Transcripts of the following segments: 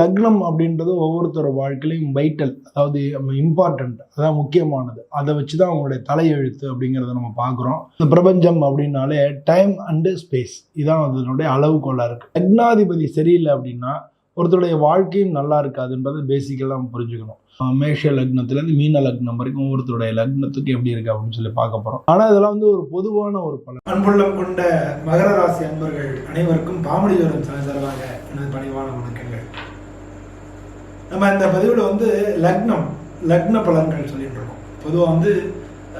லக்னம் அப்படின்றது ஒவ்வொருத்தரோட வாழ்க்கையிலையும் வைட்டல் அதாவது இம்பார்ட்டண்ட் அதான் முக்கியமானது. அதை வச்சு தான் அவங்களுடைய தலையெழுத்து அப்படிங்கிறத நம்ம பார்க்குறோம். இந்த பிரபஞ்சம் அப்படின்னாலே டைம் அண்டு ஸ்பேஸ் இதான் அதனுடைய அளவுகோலாக இருக்குது லக்னாதிபதி சரியில்லை அப்படின்னா ஒருத்தருடைய வாழ்க்கையும் நல்லா இருக்காதுன்றது பேசிக்கலாக நம்ம புரிஞ்சுக்கணும். மேஷ லக்னத்துலேருந்து மீன லக்னம் வரைக்கும் ஒவ்வொருத்தருடைய லக்னத்துக்கு எப்படி இருக்கு அப்படின்னு சொல்லி பார்க்க போகிறோம் ஆனால் இதெல்லாம் வந்து ஒரு பொதுவான ஒரு பலன். அன்புள்ளம் கொண்ட மகர ராசி அன்பர்கள் அனைவருக்கும் பாமடி வரும் சார்பாக எனது பணிவான வணக்கம். நம்ம இந்த பதிவில் வந்து லக்னம் லக்ன பலன்கள் சொல்லிட்டு இருக்கோம் பொதுவாக வந்து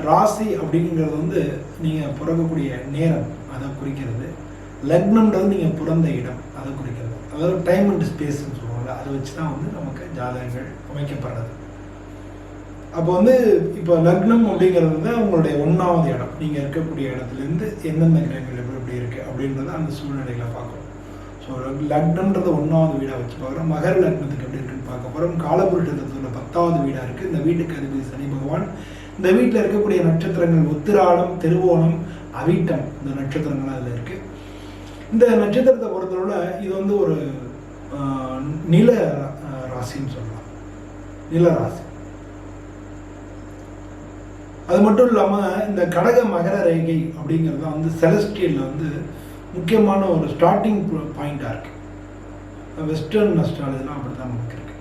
ராசி அப்படிங்கிறது வந்து நீங்கள் பிறக்கக்கூடிய நேரம் அதை குறிக்கிறது. லக்னம்ன்றது நீங்கள் பிறந்த இடம் அதை குறிக்கிறது. அதாவது டைம் அண்ட் ஸ்பேஸ்ன்னு சொல்லுவாங்க. அதை வச்சு தான் வந்து நமக்கு ஜாதகங்கள் அமைக்கப்படுறது. அப்போ வந்து இப்போ லக்னம் அப்படிங்கிறது வந்து உங்களுடைய ஒன்றாவது இடம். நீங்கள் இருக்கக்கூடிய இடத்துலேருந்து எந்தெந்த கிரகங்கள் எப்படி எப்படி இருக்குது அப்படின்றத அந்த சூழ்நிலைகளை பார்க்கணும். ஸோ லக்னம்ன்றது ஒன்றாவது வீடாக வச்சு பார்க்குறோம் மகர லக்னத்துக்கு எப்படி இருக்குன்னு பார்க்க போகிறோம் காலபுருஷ தத்துவத்தில் பத்தாவது வீடாக இருக்குது இந்த வீட்டுக்கு அதிபதி சனி பகவான். இந்த வீட்டில் இருக்கக்கூடிய நட்சத்திரங்கள் உத்திராடம் திருவோணம் அவிட்டம் இந்த நட்சத்திரங்கள்லாம் அதில் இருக்குது இந்த நட்சத்திரத்தை பொறுத்தளவில் இது வந்து ஒரு நில ராசின்னு சொல்லலாம். நில ராசி. அது மட்டும் இல்லாமல் இந்த கடக மகர ரேகை அப்படிங்கிறது வந்து செலஸ்டியலில் வந்து முக்கியமான ஒரு ஸ்டார்டிங் பாயிண்ட்டாக இருக்குது வெஸ்டர்ன் அஸ்ட்ராலஜிலாம் அப்படி தான் நமக்கு இருக்கு.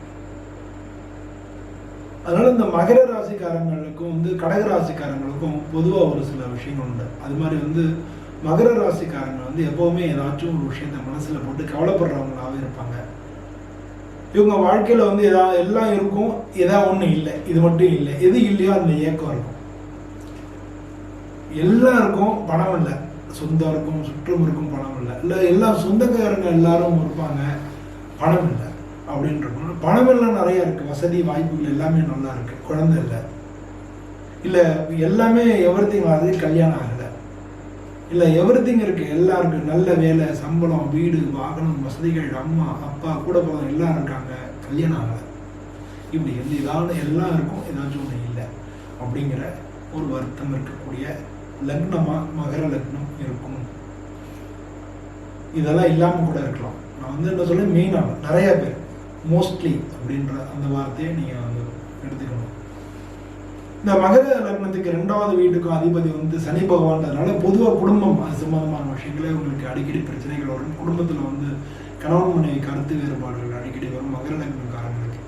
அதனால் இந்த மகர ராசிக்காரங்களுக்கும் வந்து கடக ராசிக்காரங்களுக்கும் பொதுவாக ஒரு சில விஷயங்கள் உண்டு. அது மாதிரி வந்து மகர ராசிக்காரங்க வந்து எப்போவுமே ஏதாச்சும் ஒரு விஷயத்த மனசில் போட்டு கவலைப்படுறவங்களாவே இருப்பாங்க. இவங்க வாழ்க்கையில் வந்து எதா எல்லாம் இருக்கும் எதா ஒன்றும் இல்லை. இது மட்டும் இல்லை. எது இல்லையோ அந்த ஏக்கம் இருக்கும். எல்லாருக்கும் பணம் இல்லை. சொந்தம் இருக்கும் சுற்றம் இருக்கும் பணம் இல்லை. இல்லை எல்லா சொந்தக்காரங்க எல்லாரும் இருப்பாங்க. பணம் இல்லை அப்படின்றப்போ பணம் எல்லாம் நிறைய இருக்குது வசதி வாய்ப்புகள் எல்லாமே நல்லா இருக்கு. குழந்தை இல்லை. இல்லை எல்லாமே எவ்ரிதிங் ஆகுது கல்யாணம் ஆகலை. இல்லை எவ்ரிதிங் இருக்குது எல்லாருக்கும் நல்ல வேலை சம்பளம் வீடு வாகனம் வசதிகள் அம்மா அப்பா கூட பிறந்த எல்லாம் இருக்காங்க. கல்யாணம் ஆகலை. இப்படி எந்த ஏதாவது எல்லாம் இருக்கும். ஏதாச்சும் ஒன்று இல்லை அப்படிங்கிற ஒரு வருத்தம் இருக்கக்கூடிய லக்னமா மகர லக்னம் இருக்கும். இதெல்லாம் இல்லாமல் கூட இருக்கலாம். நான் வந்து என்ன சொல்ல மெயினாக நிறைய பேர். மோஸ்ட்லி அப்படின்ற அந்த வார்த்தையை நீங்கள் வந்து எடுத்துக்கணும். இந்த மகர லக்னத்துக்கு ரெண்டாவது வீட்டுக்கும் அதிபதி வந்து சனி பகவான்றதுனால பொதுவாக குடும்பம் அது சம்பந்தமான விஷயங்களே உங்களுக்கு அடிக்கடி பிரச்சனைகள் வரும் குடும்பத்தில் வந்து கணவன் மனைவி கருத்து வேறுபாடுகள் அடிக்கடி வரும் மகர லக்னக்காரங்களுக்கு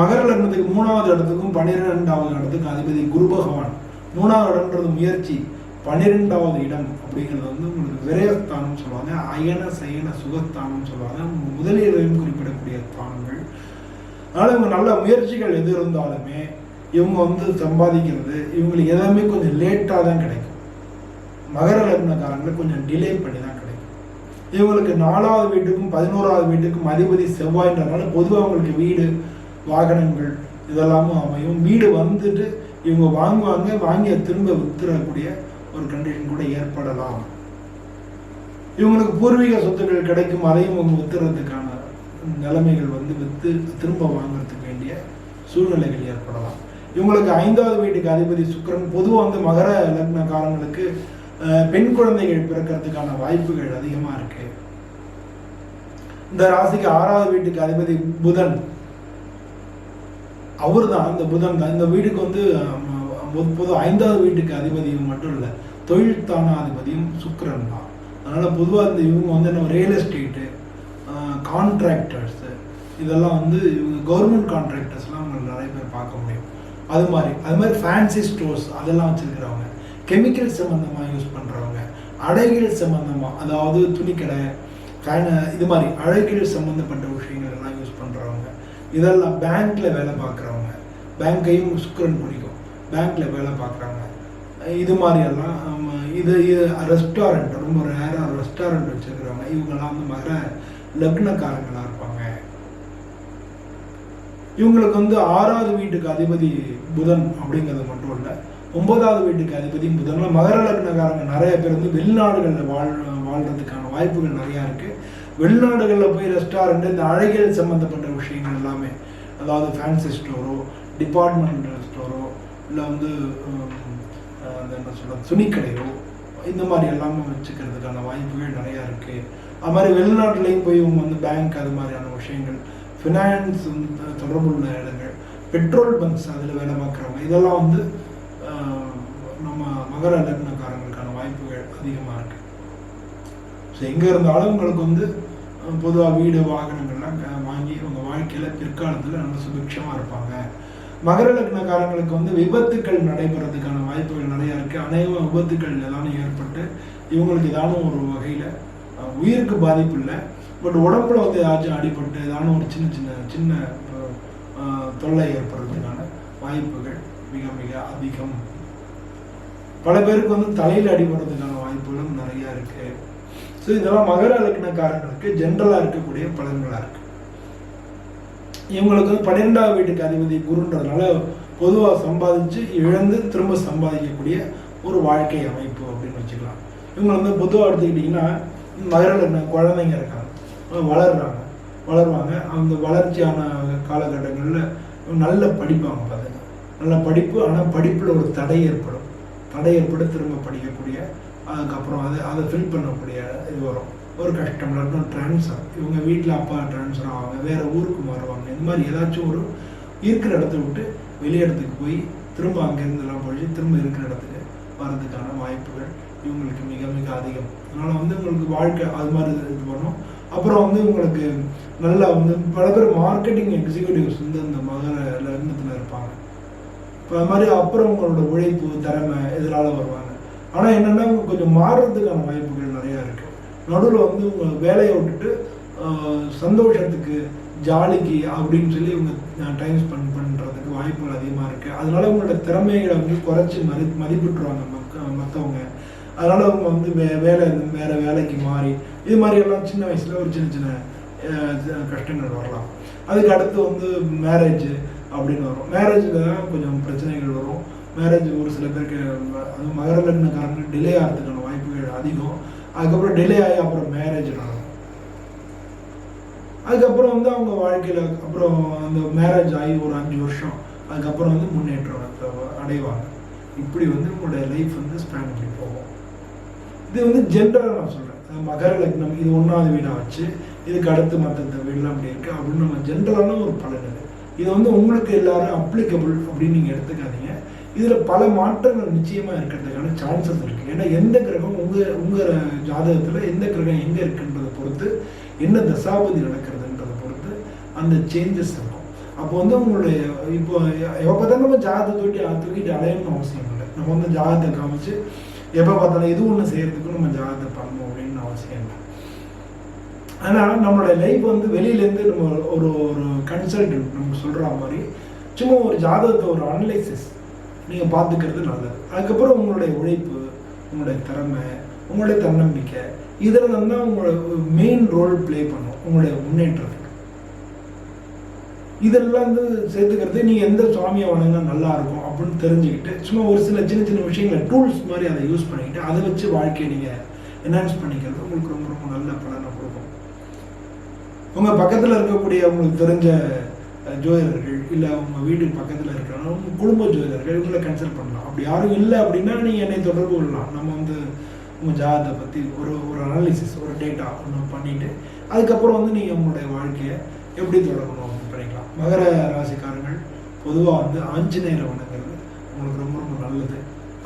மகர லக்னத்துக்கு மூணாவது இடத்துக்கும் பன்னிரெண்டாவது இடத்துக்கும் அதிபதி குரு பகவான். மூணாவது இடம்ன்றது முயற்சி. பன்னிரெண்டாவது இடம் அப்படிங்கிறது வந்து உங்களுக்கு விரயஸ்தானம் சொல்லுவாங்க. அயன சயன சுகஸ்தானம் சொல்லுவாங்க. முதலியதையும் குறிப்பிடக்கூடிய ஸ்தானங்கள் அதனால் இவங்க நல்ல முயற்சிகள் எது இருந்தாலுமே இவங்க வந்து சம்பாதிக்கிறது இவங்களுக்கு எல்லாமே கொஞ்சம் லேட்டாக தான் கிடைக்கும். மகர லக்னக்காரங்களுக்கு கொஞ்சம் டிலே பண்ணி தான் கிடைக்கும். இவங்களுக்கு நாலாவது வீட்டுக்கும் பதினோராவது வீட்டுக்கும் அதிபதி செவ்வாய்ன்றதுனால பொதுவாக அவங்களுக்கு வீடு வாகனங்கள் இதெல்லாமும் அமையும். வீடு வந்துட்டு இவங்க வாங்குவாங்க வாங்கி திரும்ப வித்துறக்கூடிய ஒரு கண்டிஷன் கூட ஏற்படலாம். இவங்களுக்கு பூர்வீக சொத்துக்கள் கிடைக்கும் அதையும் அவங்க வித்துறதுக்கான நிலைமைகள் வந்து வித்து திரும்ப வாங்குறதுக்கு வேண்டிய சூழ்நிலைகள் ஏற்படலாம். இவங்களுக்கு ஐந்தாவது வீட்டுக்கு அதிபதி சுக்கரன் பொதுவாக வந்து மகர லக்ன காலங்களுக்கு பெண் குழந்தைகள் பிறக்கிறதுக்கான வாய்ப்புகள் அதிகமாக இருக்கு. இந்த ராசிக்கு ஆறாவது வீட்டுக்கு அதிபதி புதன். அவர் தான் இந்த புதன் தான். இந்த வீட்டுக்கு வந்து பொது ஐந்தாவது வீட்டுக்கு அதிபதியும் மட்டும் இல்லை தொழில் தானாதிபதியும் சுக்கரன் தான். அதனால் பொதுவாக இந்த இவங்க வந்து என்ன ரியல் எஸ்டேட்டு கான்ட்ராக்டர்ஸு இதெல்லாம் வந்து இவங்க கவர்மெண்ட் கான்ட்ராக்டர்ஸ்லாம் அவங்க நிறைய பேர் பார்க்க முடியும். அது மாதிரி அது மாதிரி ஃபேன்சி ஸ்டோர்ஸ் அதெல்லாம் வச்சுருக்கிறவங்க. கெமிக்கல் சம்மந்தமாக யூஸ் பண்ணுறவங்க அழகியல் சம்மந்தமாக அதாவது துணிக்கடை இது மாதிரி அழகியல் சம்மந்தப்பட்ட விஷயங்கள்லாம் இதெல்லாம் பேங்க்கில் வேலை பார்க்குறவங்க. பேங்க்கையும் சுக்கரன் பிடிக்கும் பேங்க்கில் வேலை பார்க்குறவங்க. இது மாதிரி எல்லாம் இது இது ரெஸ்டாரண்ட் ரொம்ப ரேராக ரெஸ்டாரண்ட் வச்சுருக்கிறவங்க. இவங்கெல்லாம் வந்து மகர லக்னக்காரங்களாக இருப்பாங்க. இவங்களுக்கு வந்து ஆறாவது வீட்டுக்கு அதிபதி புதன் அப்படிங்கிறது மட்டும் இல்லை ஒன்பதாவது வீட்டுக்கு அதிபதி புதன். மகர லக்னக்காரங்க நிறைய பேர் வந்து வெளிநாடுகளில் வாழ் வாழ்றதுக்கான வாய்ப்புகள் நிறையா இருக்குது வெளிநாடுகளில் போய் ரெஸ்டாரண்ட்டு இந்த அழகியல் சம்மந்தப்பட்ட விஷயங்கள் எல்லாமே. அதாவது ஃபேன்சி ஸ்டோரோ டிபார்ட்மெண்டல் ஸ்டோரோ இல்லை வந்து அந்த அது என்ன சொல்கிறது துணிக்கடையோ இந்த மாதிரி எல்லாமே வச்சுக்கிறதுக்கான வாய்ப்புகள் நிறையா இருக்குது அது மாதிரி வெளிநாட்டிலையும் போய் இவங்க வந்து பேங்க் அது மாதிரியான விஷயங்கள் ஃபினான்ஸ் வந்து தொடர்புள்ள இடங்கள் பெட்ரோல் பங்க்ஸ் அதில் வேலை பார்க்குறவங்க இதெல்லாம் வந்து நம்ம மகர லக்னக்காரங்களுக்கான வாய்ப்புகள் அதிகமாக இருக்குது ஸோ எங்கே இருந்தாலும் உங்களுக்கு வந்து பொதுவாக வீடு வாகனங்கள்லாம் க- வாங்கி உங்கள் வாழ்க்கையில் பிற்காலத்தில் நல்ல சுபிக்ஷமாக இருப்பாங்க. மகர லக்னக்காரங்களுக்கு வந்து விபத்துக்கள் நடைபெறதுக்கான வாய்ப்புகள் நிறையா இருக்குது அநேக விபத்துக்கள் எதாலும் ஏற்பட்டு இவங்களுக்கு ஏதாவது ஒரு வகையில் உயிருக்கு பாதிப்பு இல்லை. பட் உடம்புல வந்து ஏதாச்சும் அடிபட்டு ஏதாவது ஒரு சின்ன சின்ன சின்ன தொல்லை ஏற்படுறதுக்கான வாய்ப்புகள் மிக மிக அதிகம். பல பேருக்கு வந்து தலையில் அடிபடுறதுக்கான வாய்ப்புகளும் நிறையா இருக்குது ஸோ இதெல்லாம் மகர லக்னக்காரங்களுக்கு ஜென்ரலாக இருக்கக்கூடிய பலன்களாக இருக்கு. இவங்களுக்கு வந்து பன்னிரெண்டாவது வீட்டுக்கு அதிபதி குருன்றதுனால பொதுவாக சம்பாதிச்சு இழந்து திரும்ப சம்பாதிக்கக்கூடிய ஒரு வாழ்க்கை அமைப்பு அப்படின்னு வச்சுக்கலாம். இவங்க வந்து பொதுவாக எடுத்துக்கிட்டிங்கன்னா மகர லக்ன குழந்தைங்க இருக்காங்க. வளர்றாங்க. வளருவாங்க. அந்த வளர்ச்சியான காலகட்டங்களில் நல்ல படிப்பாங்க பார்த்துங்க நல்ல படிப்பு ஆனால் படிப்பில் ஒரு தடை ஏற்படும். தடை ஏற்பட்டு திரும்ப படிக்கக்கூடிய அதுக்கப்புறம் அதை அதை ஃபில் பண்ணக்கூடிய இது வரும். ஒரு கஷ்டம் இல்லாட்டும் ட்ரான்ஸ்ஃபர் இவங்க வீட்டில் அப்பா ட்ரான்ஸ்ஃபர் ஆவாங்க வேறு ஊருக்கு மாறுவாங்க. இந்த மாதிரி ஏதாச்சும் ஒரு இருக்கிற இடத்த விட்டு வெளி இடத்துக்கு போய் திரும்ப அங்கேருந்துலாம் போய் திரும்ப இருக்கிற இடத்துக்கு வர்றதுக்கான வாய்ப்புகள் இவங்களுக்கு மிக மிக அதிகம். அதனால் வந்து உங்களுக்கு வாழ்க்கை அது மாதிரி இது பண்ணும் அப்புறம் வந்து உங்களுக்கு நல்லா வந்து பல பேர் மார்க்கெட்டிங் எக்ஸிக்யூட்டிவ்ஸ் வந்து இந்த மகர லக்னத்தில் இருப்பாங்க. இப்போ அது மாதிரி அப்புறம் உங்களோட உழைப்பு திறமை இதனால வருவாங்க. ஆனால் என்னென்னா கொஞ்சம் மாறுறதுக்கான வாய்ப்புகள் நிறையா இருக்குது நடுவில் வந்து உங்கள் வேலையை விட்டுட்டு சந்தோஷத்துக்கு ஜாலிக்கு அப்படின்னு சொல்லி இவங்க டைம் ஸ்பெண்ட் பண்ணுறதுக்கு வாய்ப்புகள் அதிகமாக இருக்குது அதனால் உங்களோட திறமைகளை வந்து குறைச்சி மதி மதிப்பிட்டுருவாங்க மக்க மற்றவங்க அதனால் அவங்க வந்து வே வேலை வேறு வேலைக்கு மாறி இது மாதிரி எல்லாம் சின்ன வயசில் ஒரு சின்ன சின்ன கஷ்டங்கள் வரலாம். அதுக்கு அடுத்து வந்து மேரேஜ் அப்படின்னு வரும். மேரேஜில் தான் கொஞ்சம் பிரச்சனைகள் வரும். மேரேஜ் ஒரு சில பேருக்கு அது அதுவும் மகர லக்னக்காரங்க டிலே ஆகிறதுக்கான வாய்ப்புகள் அதிகம். அதுக்கப்புறம் டிலே ஆகி அப்புறம் மேரேஜ் நடக்கும். அதுக்கப்புறம் வந்து அவங்க வாழ்க்கையில் அப்புறம் அந்த மேரேஜ் ஆகி ஒரு அஞ்சு வருஷம். அதுக்கப்புறம் வந்து முன்னேற்றம் அடைவாங்க. இப்படி வந்து உங்களுடைய லைஃப் வந்து ஸ்பேன் பண்ணி போகும். இது வந்து ஜென்ரலாக நான் சொல்கிறேன் மகர லக்னம் இது ஒன்றாவது வீடாக வச்சு இதுக்கு அடுத்து மற்ற வீடுலாம் அப்படி இருக்குது அப்படின்னு நம்ம ஜென்ரலான ஒரு பலன் இது. வந்து உங்களுக்கு எல்லாரும் அப்ளிகபிள் அப்படின்னு நீங்கள் எடுத்துக்காதீங்க. இதில் பல மாற்றங்கள் நிச்சயமாக இருக்கிறதுக்கான சான்சஸ் இருக்குது ஏன்னா எந்த கிரகம் உங்கள் உங்கள் ஜாதகத்தில் எந்த கிரகம் எங்கே இருக்குன்றதை பொறுத்து என்ன தசாபதி நடக்கிறதுன்றதை பொறுத்து அந்த சேஞ்சஸ் இருக்கும். அப்போ வந்து உங்களுடைய இப்போ எப்போ பார்த்தாலும் நம்ம ஜாதகத்தை தூக்கி தூக்கிட்டு அலையணும்னு அவசியம் இல்லை. நம்ம வந்து ஜாதகத்தை காமிச்சு எப்போ பார்த்தாலும் எது ஒன்று செய்கிறதுக்கும் நம்ம ஜாதகத்தை பண்ணணும் அப்படின்னு அவசியம் இல்லை. ஆனால் நம்மளோட லைஃப் வந்து வெளியிலேருந்து நம்ம ஒரு ஒரு கன்சல்டன்ட் நம்ம சொல்கிற மாதிரி சும்மா ஒரு ஜாதகத்தை ஒரு அனலைசிஸ் நீங்கள் பார்த்துக்கிறது நல்லது. அதுக்கப்புறம் உங்களுடைய உழைப்பு உங்களுடைய திறமை உங்களுடைய தன்னம்பிக்கை இதில் தான் உங்களோட மெயின் ரோல் ப்ளே பண்ணும் உங்களுடைய முன்னேற்றத்துக்கு. இதெல்லாம் வந்து சேர்த்துக்கிறது நீங்கள் எந்த சுவாமியை வணங்கினா நல்லா இருக்கும் அப்படின்னு தெரிஞ்சுக்கிட்டு சும்மா ஒரு சில சின்ன சின்ன விஷயங்களை டூல்ஸ் மாதிரி அதை யூஸ் பண்ணிக்கிட்டு அதை வச்சு வாழ்க்கையை நீங்கள் என்ஹான்ஸ் பண்ணிக்கிறது உங்களுக்கு ரொம்ப ரொம்ப நல்ல பலனை கொடுக்கும். உங்கள் பக்கத்தில் இருக்கக்கூடிய உங்களுக்கு தெரிஞ்ச ஜோதிடர்கள் இல்லை உங்கள் வீட்டுக்கு பக்கத்தில் இருக்கிறவங்க உங்கள் குடும்ப ஜோதிடர்கள் இவங்களை கன்சல்ட் பண்ணலாம். அப்படி யாரும் இல்லை அப்படின்னா நீங்கள் என்னை தொடர்பு கொள்ளலாம். நம்ம வந்து உங்கள் ஜாதகத்தை பற்றி ஒரு ஒரு அனாலிசிஸ் ஒரு டேட்டா ஒன்று பண்ணிவிட்டு அதுக்கப்புறம் வந்து நீங்கள் உங்களுடைய வாழ்க்கையை எப்படி தொடங்கணும் அப்படின்னு பண்ணிக்கலாம். மகர ராசிக்காரங்கள் பொதுவாக வந்து ஆஞ்சநேயரை வணங்குறது உங்களுக்கு ரொம்ப ரொம்ப நல்லது.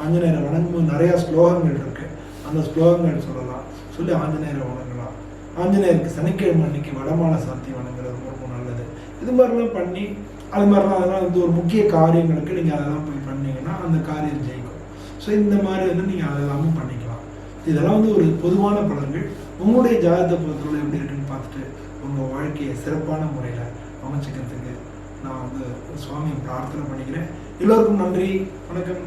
ஆஞ்சநேயரை வணங்கும்போது நிறையா ஸ்லோகங்கள் இருக்குது அந்த ஸ்லோகங்கள் சொல்லலாம். சொல்லி ஆஞ்சநேயரை வணங்கலாம். ஆஞ்சநேயருக்கு சனிக்கிழமை அன்னைக்கு வடமான சாத்தி வணங்குறது ரொம்ப இது மாதிரிலாம் பண்ணி அது மாதிரிலாம் அதெல்லாம் வந்து ஒரு முக்கிய காரியங்களுக்கு நீங்கள் அதெல்லாம் போய் பண்ணீங்கன்னா அந்த காரியம் ஜெயிக்கும். ஸோ இந்த மாதிரி வந்து நீங்கள் அதெல்லாமும் பண்ணிக்கலாம். இதெல்லாம் வந்து ஒரு பொதுவான பலன்கள். உங்களுடைய ஜாதகத்தை பொறுத்தவரை எப்படி இருக்குன்னு பார்த்துட்டு உங்கள் வாழ்க்கையை சிறப்பான முறையில் அமைச்சிக்கிறதுக்கு நான் வந்து சுவாமியை பிரார்த்தனை பண்ணிக்கிறேன். எல்லோருக்கும் நன்றி. வணக்கம்.